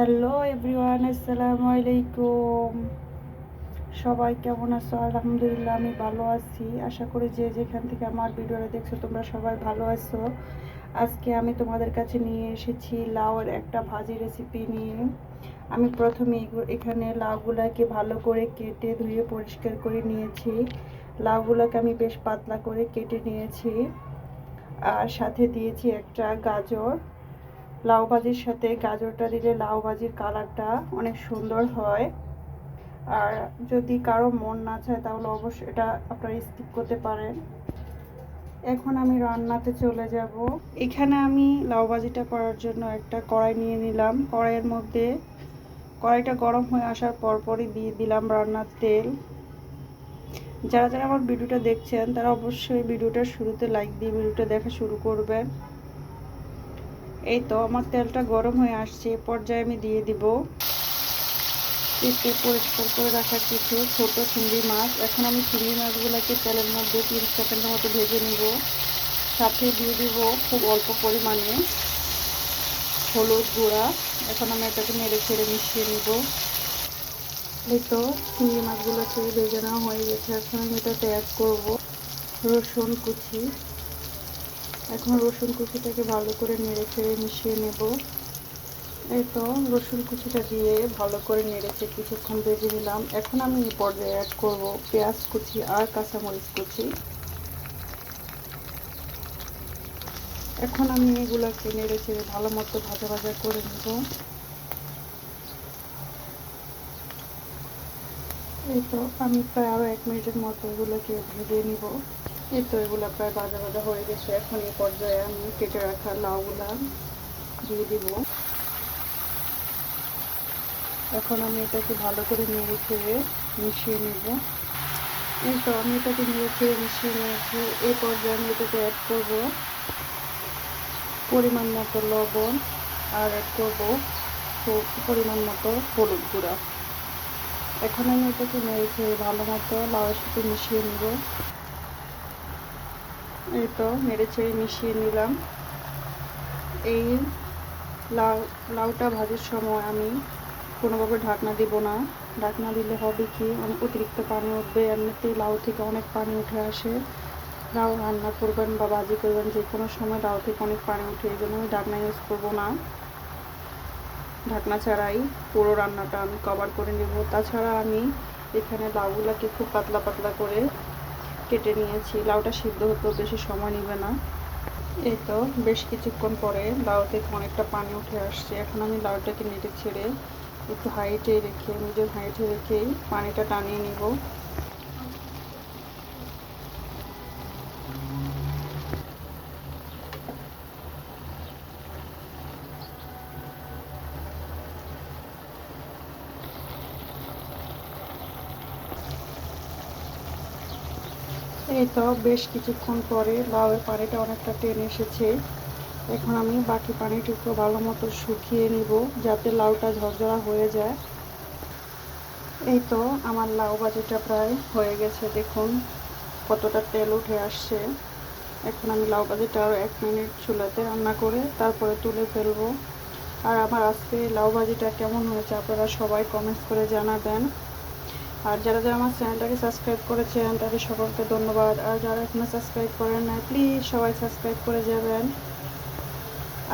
Hello everyone আসসালামু আলাইকুম সবাই কেমন আছো? আলহামদুলিল্লাহ, আমি ভালো আছি। আশা করি যে যেখান থেকে আমার ভিডিওটা দেখছ, তোমরা সবাই ভালো আছো। আজকে আমি তোমাদের কাছে নিয়ে এসেছি লাউয়ের একটা ভাজি রেসিপি নিয়ে। আমি প্রথমে এখানে লাউগুলাকে ভালো করে কেটে ধুয়ে পরিষ্কার করে নিয়েছি। লাউগুলোকে আমি বেশ পাতলা করে কেটে নিয়েছি। আর সাথে দিয়েছি একটা গাজর। লাউ ভাজির সাথে গাজরটা দিলে লাউ ভাজির কালারটা অনেক সুন্দর হয়। আর যদি কারও মন না চায় তাহলে অবশ্যই এটা আপনারা স্কিপ করতে পারেন। এখন আমি রান্নাতে চলে যাব। এখানে আমি লাউ ভাজিটা করার জন্য একটা কড়াই নিয়ে নিলাম। কড়াইয়ের মধ্যে কড়াইটা গরম হয়ে আসার পরপরই দিয়ে দিলাম রান্নার তেল। যারা যারা আমার ভিডিওটা দেখছেন তারা অবশ্যই ভিডিওটা শুরুতে লাইক দিয়ে ভিডিওটা দেখা শুরু করবেন। এই তো, আমার তেলটা গরম হয়ে আসছে পর্যায়ে আমি দিয়ে দিব কেটে পরিষ্কার করে রাখা কিছু ছোট চিংড়ি মাছ। এখন আমি চিংড়ি মাছগুলোকে তেলের মধ্যে তিরিশ সেকেন্ডের মতো ভেজে নিব। সাথে দিয়ে দিব খুব অল্প পরিমাণে হলুদ গুঁড়া। এখন আমি এটাকে নেড়ে ছেড়ে মিশিয়ে নিব। এই তো, চিংড়ি মাছগুলোকে ভেজে নেওয়া হয়ে গেছে। এখন আমি এটাতে অ্যাড করব রসুন কুচি। এখন রসুন কুচিটাকে ভালো করে নেড়ে চেড়ে মিশিয়ে নেব। এই তো, রসুন কুচিটা দিয়ে ভালো করে নেড়েছে কিছুক্ষণ ভেজে নিলাম। এখন আমি এই পর্যায়ে অ্যাড করব পেঁয়াজ কুচি আর কাঁচামরিচ কুচি। এখন আমি এগুলোকে নেড়ে চেড়ে ভালো মতো ভাজা ভাজা করে নেব। এই তো, আমি প্রায় আরও এক মিনিটের মতো এগুলোকে ভেজে নিব। এই তো এগুলো প্রায় ভাজা ভাজা হয়ে গেছে। এখন এই পর্যায়ে আমি কেটে রাখা লাউগুলা দিয়ে দিব। এখন আমি এটাকে ভালো করে নেড়ে ছেড়ে মিশিয়ে নেব। এই তো আমি এটাকে নিয়ে খেয়ে মিশিয়ে নিয়েছি। এই পর্যায়ে আমি এটাকে অ্যাড করব পরিমাণ মতো লবণ আর অ্যাড করব পরিমাণ মতো হলুদ গুঁড়া। এখন আমি এটাকে নেড়ে ছেড়ে ভালো মতো লাউয়ের সাথে মিশিয়ে নেব। এই তো নেড়ে ছেড়ে মিশিয়ে নিলাম। এই লাউ, লাউটা ভাজার সময় আমি কোনোভাবে ঢাকনা দিব না। ঢাকনা দিলে হবে কি? অনেক অতিরিক্ত পানি উঠবে। এমনিতেই লাউ থেকে অনেক পানি উঠে আসে। লাউ রান্না করবেন বা ভাজি করবেন যে কোনো সময় লাউ থেকে অনেক পানি উঠে, এই জন্য আমি ঢাকনা ইউজ করব না। ঢাকনা ছাড়াই পুরো রান্নাটা আমি কভার করে নেব। তাছাড়া আমি এখানে লাউগুলাকে খুব পাতলা পাতলা করে কেটে নিয়েছি। লাউটা সিদ্ধ হতেও বেশি সময় নেবে না। এই তো বেশ কিছুক্ষণ পরে লাউ থেকে অনেকটা পানি উঠে আসছে। এখন আমি লাউটাকে নেটে ছেড়ে একটু হাইটে রেখে নিজের হাইটে রেখেই পানিটা টানিয়ে নিব। এই তো বেশ কিছুক্ষণ পরে লাউয়ের পানিটা অনেকটা টেনে এসেছে। এখন আমি বাকি পানিটুকু ভালো মতো শুকিয়ে নিব যাতে লাউটা ঝরঝরা হয়ে যায়। এই তো আমার লাউ ভাজিটা প্রায় হয়ে গেছে। দেখুন কতটা তেল উঠে আসছে। এখন আমি লাউ ভাজিটা আরও এক মিনিট চুলাতে রান্না করে তারপরে তুলে ফেলব। আর আমার আজকে লাউ ভাজিটা কেমন হয়েছে আপনারা সবাই কমেন্টস করে জানাবেন। আর যারা যারা আমার চ্যানেলটাকে সাবস্ক্রাইব করেছেন তাদের সকলকে ধন্যবাদ। আর যারা এখনও সাবস্ক্রাইব করেন না প্লিজ সবাই সাবস্ক্রাইব করে যাবেন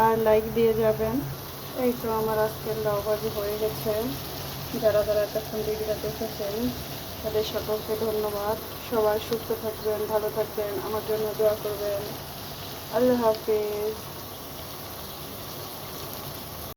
আর লাইক দিয়ে যাবেন। এই তো আমার আজকের লাউবাজি হয়ে গেছে। যারা যারা এতক্ষণ ভিডিওটা দেখেছেন, তাদের সকলকে ধন্যবাদ। সবাই সুস্থ থাকবেন, ভালো থাকবেন, আমার জন্য দোয়া করবেন। আল্লাহ হাফিজ।